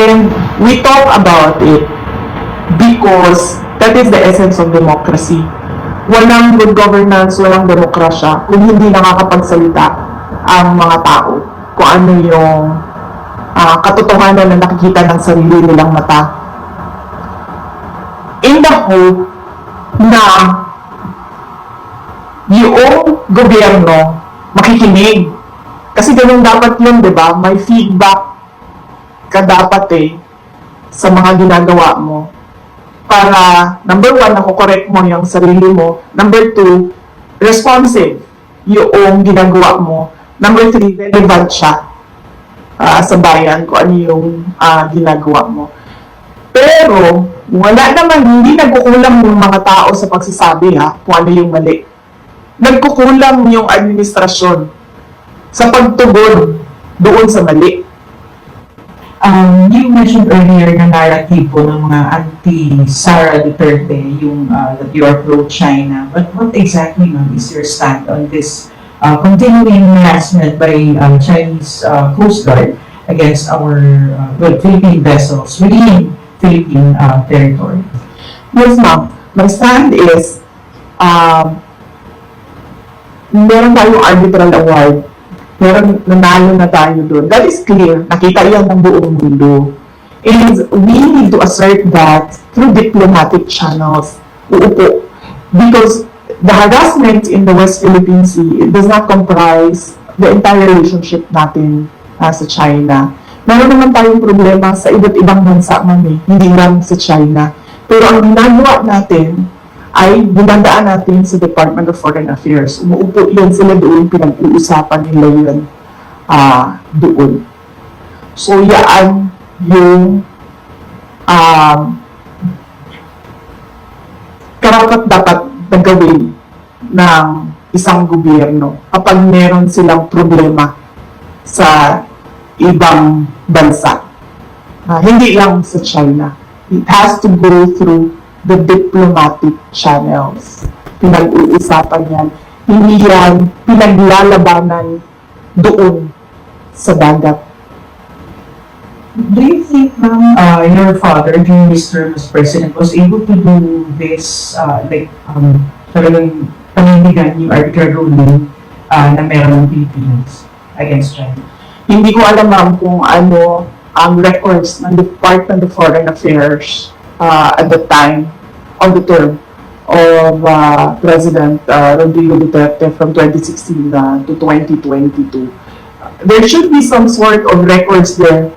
And we talk about it because that is the essence of democracy. Walang good governance, walang demokrasya kung hindi nakakapagsalita ang mga tao kung ano yung ah, katotohanan na nakikita ng sarili nilang mata. In the hope na yung gobyerno makikinig. Kasi ganun dapat yun, di ba? May feedback ka dapat eh sa mga ginagawa mo. Para, number one, nakokorek mo yung sarili mo. Number two, responsive yung ginagawa mo. Number three, relevant siya ah, sa bayan kung ano yung ah, ginagawa mo. Pero, wala naman, hindi nagkukulang yung mga tao sa pagsasabi ha, kung ano yung mali. Nagkukulang yung administrasyon sa pagtugon doon sa mali. Um, you mentioned earlier na narrative po ng mga anti-Sara Duterte, yung uh, that you are pro-China. But what exactly, ma'am, is your stand on this uh, continuing harassment by uh, Chinese uh, Coast Guard against our uh, well, Philippine vessels within Philippine uh, territory? Yes, ma'am. My stand is, um, meron tayong arbitral award. Meron, nanalo na tayo doon. That is clear. Nakita yan ng buong mundo. And we need to assert that through diplomatic channels. Uupo. Because the harassment in the West Philippine Sea it does not comprise the entire relationship natin ah, sa China. Meron naman tayong problema sa iba't ibang bansa man eh, hindi lang sa China. Pero ang ginagawa natin ay dinadaan natin sa Department of Foreign Affairs. Umuupo yun sila doon, pinag-uusapan nila yun ah, doon. So, yan yung um, karapat dapat na ng isang gobyerno kapag meron silang problema sa ibang bansa. Ah, hindi lang sa China. It has to go through the diplomatic channels. Pinag-uusapan yan. Hindi yan pinaglalabanan doon sa dagat. Do you think, ma'am, uh, your father during his term as president was able to do this, uh, like, um, talagang panindigan yung arbitral ruling uh, na meron ng Philippines against China? Hindi ko alam ma'am kung ano ang records ng Department of Foreign Affairs uh, at the time on the term of uh, President uh, Rodrigo Duterte from 2016 uh, to 2022. There should be some sort of records there